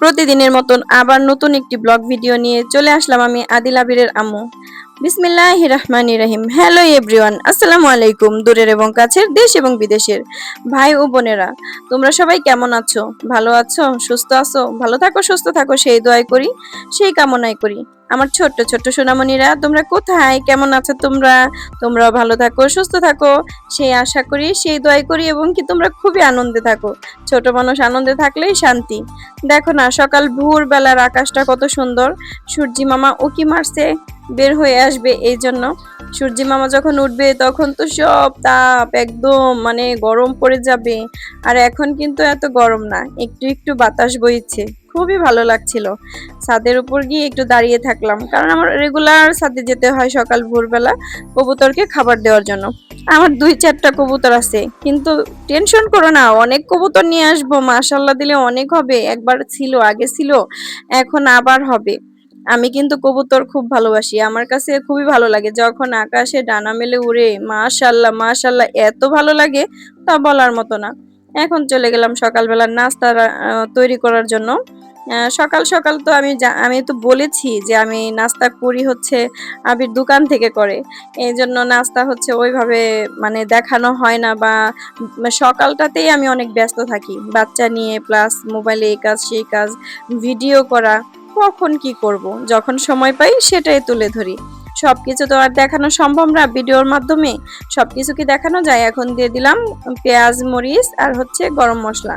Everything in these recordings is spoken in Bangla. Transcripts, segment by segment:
প্রতিদিনের মতন আবার নতুন একটি ব্লগ ভিডিও নিয়ে চলে আসলাম আমি আদিল আবিরের আম্মু। বিসমিল্লাহ রহমান রহিম। হ্যালো এভরিওয়ান, আসসালামু আলাইকুম, দূরের এবং কাছের, দেশ এবং বিদেশের ভাই ও বোনেরা। তোমরা সবাই কেমন আছো? ভালো আছো? সুস্থ আছো? ভালো থাকো, সুস্থ থাকো, সেই দোয়াই করি, সেই কামনাই করি। আমার ছোট্ট ছোট্ট সোনামণিরা, তোমরা কোথায়? কেমন আছো তোমরা? তোমরাও ভালো থাকো, সুস্থ থাকো। সেই আশা করি, সেই দোয়াই করি এবং কি তোমরা খুবই আনন্দে থাকো। ছোট মানুষ আনন্দে থাকলেই শান্তি। দেখো না, সকাল ভোর বেলার আকাশটা কত সুন্দর। সূর্যি মামা উকি মারছে, বের হয়ে আসবে এই জন্য সূর্যি মামা যখন উঠবে, তখন তো সব তাপ একদম মানে গরম পড়ে যাবে। আর এখন কিন্তু এত গরম না, একটু একটু বাতাস বইছে। খুবই ভালো লাগছিল। ছাদের উপর গিয়ে একটু দাঁড়িয়ে থাকলাম। কারণ আমার রেগুলার ছাদে যেতে হয় সকাল ভোরবেলা কবুতরকে খাবার দেওয়ার জন্য। আমার দুই চারটা কবুতর আছে। কিন্তু টেনশন করো না, অনেক কবুতর নিয়ে আসব। মাশাল্লাহ দিলে অনেক হবে। একবার ছিল, আগে ছিল, এখন আবার হবে। আমি কিন্তু কবুতর খুব ভালোবাসি। আমার কাছে খুবই ভালো লাগে। যখন আকাশে ডানা মেলে উড়ে মাশাল্লাহ মাশাল্লাহ এত ভালো লাগে তা বলার মতো না। এখন চলে গেলাম সকালবেলার নাস্তা তৈরি করার জন্য। সকাল সকাল তো আমি আমি তো বলেছি যে আমি নাস্তা করি হচ্ছে আবির দোকান থেকে করে। এই জন্য নাস্তা হচ্ছে ওইভাবে মানে দেখানো হয় না বা সকালটাতেই আমি অনেক ব্যস্ত থাকি। বাচ্চা নিয়ে প্লাস মোবাইলে এই কাজ, সেই কাজ ভিডিও করা, কখন কি করব? যখন সময় পাই সেটাই তুলে ধরি। সব কিছু তো আর দেখানো সম্ভব না ভিডিওর মাধ্যমে। সব কিছু কি দেখানো যায়? এখন দিয়ে দিলাম পেঁয়াজ, মরিচ আর হচ্ছে গরম মশলা।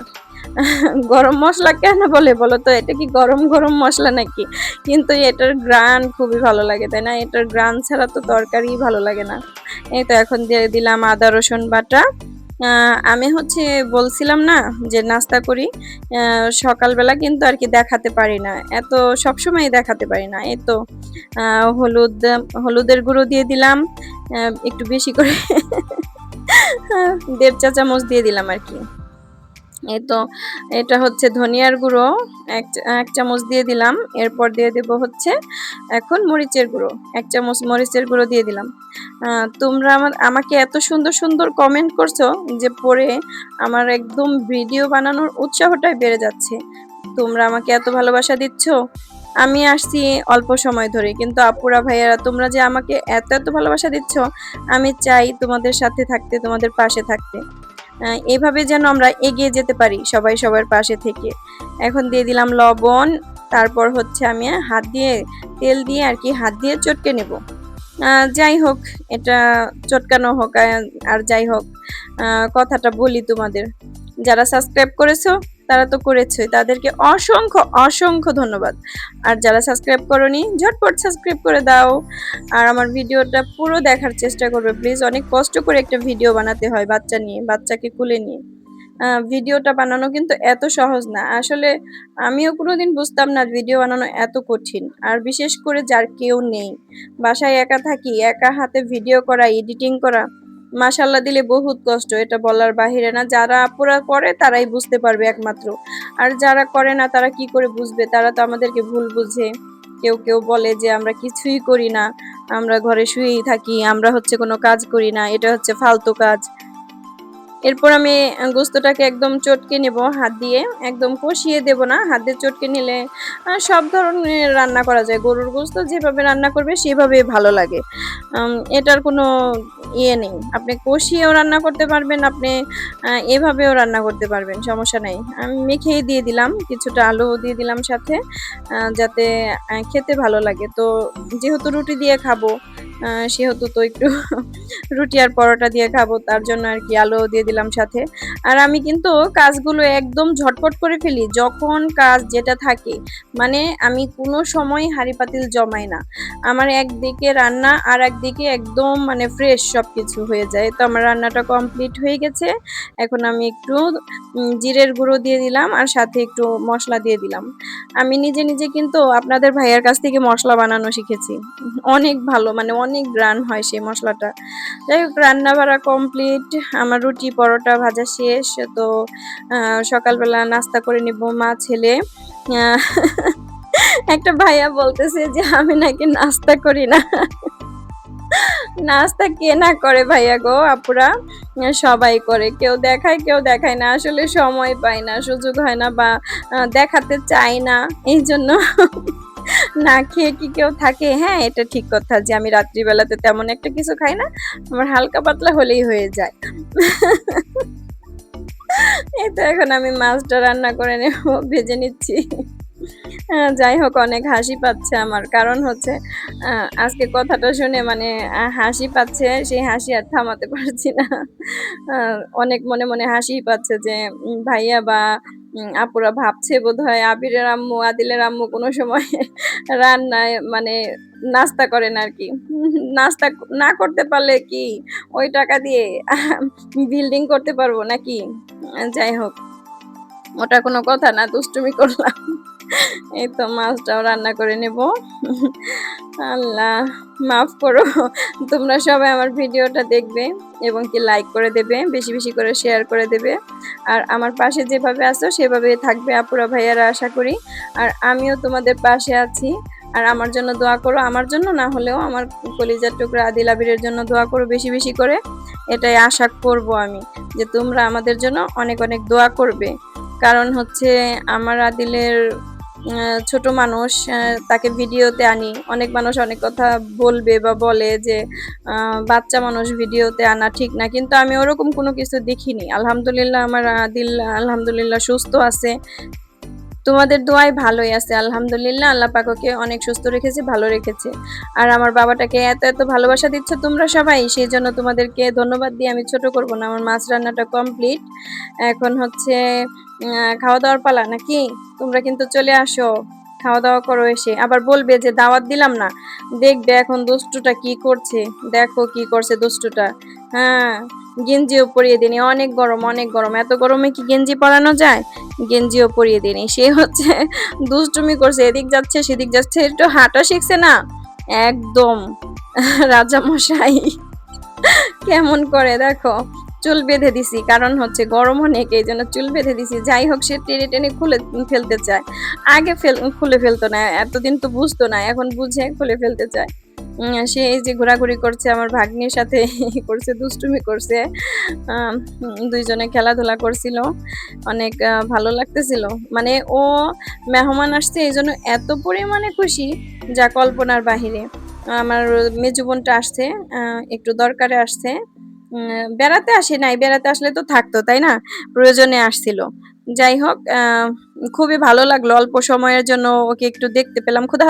গরম মশলা কেন বলে বলো তো? এটা কি গরম গরম মশলা নাকি? কিন্তু এটার গ্রান খুবই ভালো লাগে, তাই না? এটার গ্রান ছাড়া তো তরকারি ভালো লাগে না। এই তো এখন দিয়ে দিলাম আদা, রসুন, বাটা। আমি হচ্ছে বলছিলাম না যে নাস্তা করি সকালবেলা কিন্তু আর কি দেখাতে পারি না। এত সবসময় দেখাতে পারি না। এই তো হলুদ, হলুদের গুঁড়ো দিয়ে দিলাম একটু বেশি করে। দেড় চা চামচ দিয়ে দিলাম আর কি। এই তো, এটা হচ্ছে ধনিয়ার গুঁড়ো, এক এক চামচ দিয়ে দিলাম, এরপর দিয়ে দেব হচ্ছে এখন মরিচের গুঁড়ো, এক চামচ মরিচের গুঁড়ো দিয়ে দিলাম। তোমরা আমার, আমাকে এত সুন্দর সুন্দর কমেন্ট করছ যে পরে আমার একদম ভিডিও বানানোর উৎসাহটাই বেড়ে যাচ্ছে। তোমরা আমাকে এত ভালোবাসা দিচ্ছ, আমি আসছি অল্প সময় ধরে, কিন্তু আপুরা ভাইয়ারা, তোমরা যে আমাকে এত এত ভালোবাসা দিচ্ছ, আমি চাই তোমাদের সাথে থাকতে, তোমাদের পাশে থাকতে। এভাবে যেন আমরা এগিয়ে যেতে পারি সবাই সবার পাশে থেকে। এখন দিয়ে দিলাম লবণ, তারপর হচ্ছে আমি হাত দিয়ে, তেল দিয়ে আর কি হাত দিয়ে চটকে নেব। যাই হোক, এটা চটকানো হোক, আর- যাই হোক কথাটা বলি তোমাদের। যারা সাবস্ক্রাইব করেছ তারা তো করেছই তাদেরকে অসংখ্য অসংখ্য ধন্যবাদ। আর যারা সাবস্ক্রাইব করনি, ঝটপট সাবস্ক্রাইব করে দাও। আর আমার ভিডিওটা পুরো দেখার চেষ্টা করবে। প্লিজ অনেক কষ্ট করে একটা ভিডিও বানাতে হয় বাচ্চা নিয়ে, বাচ্চাকে কুলে নিয়ে। ভিডিওটা বানানো কিন্তু এত সহজ না। আসলে আমিও কোনোদিন বুঝতাম না ভিডিও বানানো এত কঠিন। আর বিশেষ করে যার কেউ নেই। বাসায় একা থাকি, একা হাতে ভিডিও করা এডিটিং করা মাশাল্লাহ দিলে বহুত কষ্ট, এটা বলার বাহিরে না। যারা আপুরা করে, তারাই বুঝতে পারবে একমাত্র। আর যারা করে না, তারা কি করে বুঝবে? তারা তো আমাদেরকে ভুল বুঝে। কেউ কেউ বলে যে, আমরা কিছুই করি না। আমরা ঘরে শুয়েই থাকি। আমরা হচ্ছে কোনো কাজ করি না। এটা হচ্ছে ফালতু কাজ। এরপর আমি গোস্তটাকে একদম চটকে নেব হাত দিয়ে। একদম কষিয়ে দেব না, হাত দিয়ে চটকে নিলে সব ধরনের রান্না করা যায়। গরুর গোস্ত যেভাবে রান্না করবে সেভাবে ভালো লাগে। এটার কোনো ইয়ে নেই। আপনি কষিয়েও রান্না করতে পারবেন, আপনি এভাবেও রান্না করতে পারবেন, সমস্যা নেই। আমি মেখেই দিয়ে দিলাম, কিছুটা আলু দিয়ে দিলাম সাথে যাতে খেতে ভালো লাগে। তো যেহেতু রুটি দিয়ে খাব সেহেতু তো একটু রুটি আর পরোটা দিয়ে খাব, তার জন্য আর কি আলু দিয়ে দিলাম সাথে। আর আমি কিন্তু কাজগুলো একদম ঝটপট করে ফেলি, যখন কাজ যেটা থাকে। মানে আমি কোনো সময় হাঁড়ি পাতিল জমাই না। আমার একদিকে রান্না আর একদিকে একদম মানে ফ্রেশ সব কিছু হয়ে যায়। তো আমার রান্নাটা কমপ্লিট হয়ে গেছে। এখন আমি একটু জিরের গুঁড়ো দিয়ে দিলাম আর সাথে একটু মশলা দিয়ে দিলাম। আমি নিজে নিজে কিন্তু আপনাদের ভাইয়ার কাছ থেকে মশলা বানানো শিখেছি। অনেক ভালো মানে অনেক গ্রান হয় সেই মশলাটা। যাই হোক রান্না বাড়া কমপ্লিট আমার রুটি, পরোটা ভাজা শেষ, তো সকালবেলা নাস্তা করে নিব মা, ছেলে। একটা ভাইয়া বলতেছে যে, আমি নাকি নাস্তা করি না। নাস্তা কে না করে ভাইয়া গো, আপুরা? সবাই করে। কেউ দেখায় কেউ দেখায় না। আসলে সময় পায় না, সুযোগ হয় না বা দেখাতে চায় না। এই জন্য না খেয়ে কি কেউ থাকে? হ্যাঁ এটা ঠিক কথা যে আমি রাত্রিবেলাতে তেমন একটা কিছু খাই না। আমার হালকা পাতলা হলেই হয়ে যায়। এই তো এখন আমি মাছটা রান্না করে নেব, ভেজে নিচ্ছি। যাই হোক, অনেক হাসি পাচ্ছে আমার। কারণ হচ্ছে আজকে কথাটা শুনে মানে হাসি পাচ্ছে, সেই হাসি আর থামাতে পারছি না। অনেক মনে মনে হাসি পাচ্ছে যে ভাইয়া বা আপুরা ভাবছে বোধহয় আবিরের আম্মু, আদিলের আম্মু কোনো সময় রান্নায় মানে নাস্তা করেন আর কি। নাস্তা না করতে পারলে কি ওই টাকা দিয়ে বিল্ডিং করতে পারব নাকি? যাই হোক, ওটা কোনো কথা না, দুষ্টুমি করলাম। এই তো মাছটাও রান্না করে নেব। আল্লাহ, মাফ করো, তোমরা সবাই আমার ভিডিওটা দেখবে এবং কি লাইক করে দেবে, বেশি বেশি করে শেয়ার করে দেবে। আর আমার পাশে যেভাবে আছো সেভাবে থাকবে আপুরা ভাইয়ারা, আশা করি। আর আমিও তোমাদের পাশে আছি। আর আমার জন্য দোয়া করো, আমার জন্য না হলেও আমার কলিজার টুকরা আদিল আবিরের জন্য দোয়া করো বেশি বেশি করে। এটাই আশা করব আমি, যে তোমরা আমাদের জন্য অনেক অনেক দোয়া করবে। কারণ হচ্ছে, আমার আদিলের ছোট মানুষ তাকে ভিডিওতে আনি। অনেক মানুষ অনেক কথা বলবে বা বলে যে বাচ্চা মানুষ ভিডিওতে আনা ঠিক না। কিন্তু আমি ওরকম কোনো কিছু দেখিনি। আলহামদুলিল্লাহ আমার দিল, আলহামদুলিল্লাহ সুস্থ আছে। তোমাদের দোয়ায় ভালোই আছে, আলহামদুলিল্লাহ। আল্লাহ পাককে অনেক সুস্থ রেখেছে, ভালো রেখেছে। আর আমার বাবাটাকে এত এত ভালোবাসা দিচ্ছ তোমরা সবাই, সেই জন্য তোমাদেরকে ধন্যবাদ দিয়ে আমি ছোট করব না। আমার মাছ রান্নাটা কমপ্লিট এখন হচ্ছে খাওয়া দাওয়ার পালা নাকি? তোমরা কিন্তু চলে আসো খাওয়া দাওয়া করো এসে। আবার বলবে যে দাওয়াত দিলাম না। দেখবে এখন দুষ্টুটা কি করছে। দেখো কি করছে দুষ্টুটা। হ্যাঁ গেঞ্জিও পরিয়ে দিনি অনেক গরম অনেক গরম। এত গরমে কি গেঞ্জি পরানো যায়? গেঞ্জিও পরিয়ে দিনি সে হচ্ছে দুষ্টুমি করছে। এদিক যাচ্ছে, সেদিক যাচ্ছে। একটু হাঁটা শিখছে না? একদম। রাজা মশাই, কেমন করে দেখো? চুল বেঁধে দিছি। কারণ হচ্ছে গরম অনেক, এই জন্য চুল বেঁধে দিছি। যাই হোক, সে টেনে টেনে খুলে ফেলতে চায়। আগে ফেল, খুলে ফেলতো না। এতদিন তো বুঝতো না, এখন বুঝে খুলে ফেলতে চায়। সে এই যে ঘোরাঘুরি করছে, আমার ভাগ্নির সাথে করছে, দুষ্টুমি করছে। দুইজনে খেলাধুলা করছিল। অনেক ভালো লাগতেছিল। মানে ও মেহমান আসছে, এই জন্য এত পরিমাণে খুশি যা কল্পনার বাহিরে। আমার মেজু বোনটা আসছে একটু দরকারে আসছে। বেড়াতে আসে নাই, বেড়াতে আসলে তো থাকতো, তাই না? প্রয়োজনে আসছিল। যাই হোক খুবই ভালো লাগল, অল্প সময়ের জন্য ওকে একটু দেখতে পেলাম। খুদা